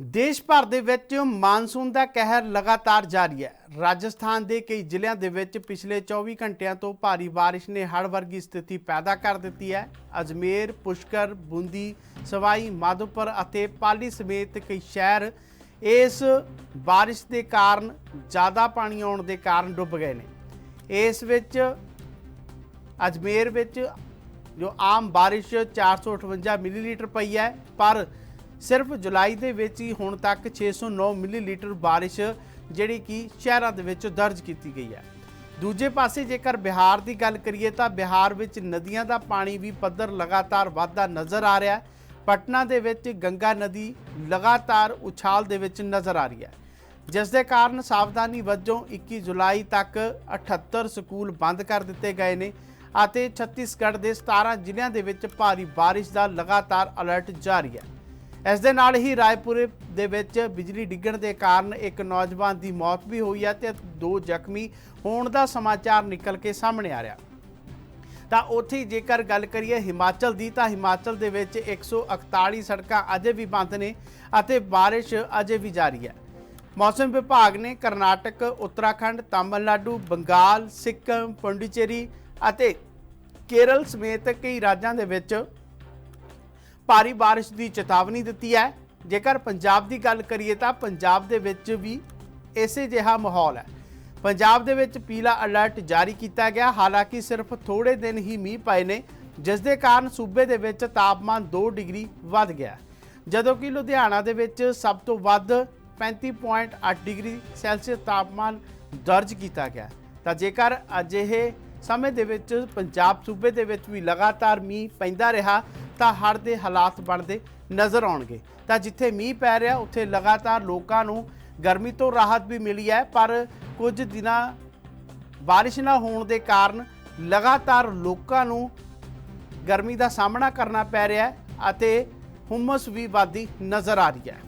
ਦੇਸ਼ ਭਰ ਦੇ ਵਿੱਚ ਮਾਨਸੂਨ ਦਾ ਕਹਿਰ ਲਗਾਤਾਰ ਜਾਰੀ ਹੈ। ਰਾਜਸਥਾਨ ਦੇ ਕਈ ਜ਼ਿਲ੍ਹਿਆਂ ਦੇ ਵਿੱਚ ਪਿਛਲੇ 24 ਘੰਟਿਆਂ ਤੋਂ ਭਾਰੀ ਬਾਰਿਸ਼ ਨੇ ਹੜ੍ਹ ਵਰਗੀ ਸਥਿਤੀ ਪੈਦਾ ਕਰ ਦਿੱਤੀ ਹੈ। ਅਜਮੇਰ, ਪੁਸ਼ਕਰ, ਬੂੰਦੀ, ਸਵਾਈ, ਮਾਧੋਪੁਰ ਅਤੇ ਪਾਲੀ ਸਮੇਤ ਕਈ ਸ਼ਹਿਰ ਇਸ ਬਾਰਿਸ਼ ਦੇ ਕਾਰਨ ਜ਼ਿਆਦਾ ਪਾਣੀ ਆਉਣ ਦੇ ਕਾਰਨ ਡੁੱਬ ਗਏ ਨੇ। ਇਸ ਵਿੱਚ ਅਜਮੇਰ ਵਿੱਚ ਜੋ ਆਮ ਬਾਰਿਸ਼ 458 ਮਿਲੀਲੀਟਰ ਪਈ ਹੈ, ਪਰ ਸਿਰਫ ਜੁਲਾਈ ਦੇ ਵਿੱਚ ਹੀ ਹੁਣ ਤੱਕ 609 ਮਿਲੀਲੀਟਰ ਬਾਰਿਸ਼ ਜਿਹੜੀ ਕਿ ਸ਼ਹਿਰਾਂ ਦੇ ਵਿੱਚ ਦਰਜ ਕੀਤੀ ਗਈ ਹੈ। ਦੂਜੇ ਪਾਸੇ ਜੇਕਰ ਬਿਹਾਰ ਦੀ ਗੱਲ ਕਰੀਏ ਤਾਂ ਬਿਹਾਰ ਵਿੱਚ ਨਦੀਆਂ ਦਾ ਪਾਣੀ ਵੀ ਪੱਧਰ ਲਗਾਤਾਰ ਵਧਦਾ ਨਜ਼ਰ ਆ ਰਿਹਾ ਹੈ। ਪਟਨਾ ਦੇ ਵਿੱਚ ਗੰਗਾ ਨਦੀ ਲਗਾਤਾਰ ਉਛਾਲ ਦੇ ਵਿੱਚ ਨਜ਼ਰ ਆ ਰਹੀ ਹੈ। ਜਿਸ ਦੇ ਕਾਰਨ ਸਾਵਧਾਨੀ ਵਜੋਂ 21 ਜੁਲਾਈ ਤੱਕ 78 ਸਕੂਲ ਬੰਦ ਕਰ ਦਿੱਤੇ ਗਏ ਨੇ ਅਤੇ ਛੱਤੀਸਗੜ੍ਹ ਦੇ 17 ਜ਼ਿਲ੍ਹਿਆਂ ਦੇ ਵਿੱਚ ਭਾਰੀ ਬਾਰਿਸ਼ ਦਾ ਲਗਾਤਾਰ ਅਲਰਟ ਜਾਰੀ ਹੈ। ਇਸ ਦੇ ਨਾਲ ਹੀ ਰਾਏਪੁਰੇ ਦੇ ਵਿੱਚ ਬਿਜਲੀ ਡਿੱਗਣ ਦੇ ਕਾਰਨ ਇੱਕ ਨੌਜਵਾਨ ਦੀ ਮੌਤ ਵੀ ਹੋਈ ਹੈ ਤੇ ਦੋ ਜ਼ਖਮੀ ਹੋਣ ਦਾ ਸਮਾਚਾਰ ਨਿਕਲ ਕੇ ਸਾਹਮਣੇ ਆ ਰਿਹਾ। ਤਾਂ ਉੱਥੇ ਜੇਕਰ ਗੱਲ ਕਰੀਏ ਹਿਮਾਚਲ ਦੀ ਤਾਂ ਹਿਮਾਚਲ ਦੇ ਵਿੱਚ 141 ਸੜਕਾਂ ਅਜੇ ਵੀ ਬੰਦ ਨੇ ਅਤੇ ਬਾਰਿਸ਼ ਅਜੇ ਵੀ ਜਾਰੀ ਹੈ। ਮੌਸਮ ਵਿਭਾਗ ਨੇ ਕਰਨਾਟਕ, ਉੱਤਰਾਖੰਡ, ਤਾਮਿਲਨਾਡੂ, ਬੰਗਾਲ, ਸਿੱਕਮ, ਪੌਂਡੀਚੇਰੀ ਅਤੇ ਕੇਰਲ ਸਮੇਤ ਕਈ ਰਾਜਾਂ ਦੇ ਵਿੱਚ ਭਾਰੀ ਬਾਰਿਸ਼ ਦੀ ਚੇਤਾਵਨੀ ਦਿੱਤੀ ਹੈ। ਜੇਕਰ ਪੰਜਾਬ ਦੀ ਗੱਲ ਕਰੀਏ ਤਾਂ ਪੰਜਾਬ ਦੇ ਵਿੱਚ ਵੀ ਇਸੇ ਜਿਹਾ ਮਾਹੌਲ ਹੈ। ਪੰਜਾਬ ਦੇ ਵਿੱਚ ਪੀਲਾ ਅਲਰਟ ਜਾਰੀ ਕੀਤਾ ਗਿਆ। ਹਾਲਾਂਕਿ ਸਿਰਫ ਥੋੜੇ ਦਿਨ ਹੀ ਮੀਂਹ ਪਏ ਨੇ, ਜਿਸ ਦੇ ਕਾਰਨ ਸੂਬੇ ਦੇ ਵਿੱਚ ਤਾਪਮਾਨ 2 ਡਿਗਰੀ ਵੱਧ ਗਿਆ ਜਦੋਂ ਕਿ ਲੁਧਿਆਣਾ ਦੇ ਵਿੱਚ ਸਭ ਤੋਂ ਵੱਧ 35.8 ਡਿਗਰੀ ਸੈਲਸੀਅਸ ਤਾਪਮਾਨ ਦਰਜ ਕੀਤਾ ਗਿਆ ਤਾਂ ਜੇਕਰ ਅਜਿਹੇ ਸਮੇਂ ਦੇ ਵਿੱਚ ਪੰਜਾਬ ਸੂਬੇ ਦੇ ਵਿੱਚ ਵੀ ਲਗਾਤਾਰ ਮੀਂਹ ਪੈਂਦਾ ਰਿਹਾ, ਤਾਂ ਹੜ੍ਹ ਦੇ ਹਾਲਾਤ ਬਣਦੇ ਨਜ਼ਰ ਆਉਣਗੇ। ਤਾਂ ਜਿੱਥੇ ਮੀਂਹ ਪੈ ਰਿਹਾ, ਉੱਥੇ ਲਗਾਤਾਰ ਲੋਕਾਂ ਨੂੰ ਗਰਮੀ ਤੋਂ ਰਾਹਤ ਵੀ ਮਿਲੀ ਹੈ, ਪਰ ਕੁਝ ਦਿਨਾਂ ਬਾਰਿਸ਼ ਨਾ ਹੋਣ ਦੇ ਕਾਰਨ ਲਗਾਤਾਰ ਲੋਕਾਂ ਨੂੰ ਗਰਮੀ ਦਾ ਸਾਹਮਣਾ ਕਰਨਾ ਪੈ ਰਿਹਾ ਹੈ ਅਤੇ ਹੁਮਸ ਵੀ ਵੱਧਦੀ ਨਜ਼ਰ ਆ ਰਹੀ ਹੈ।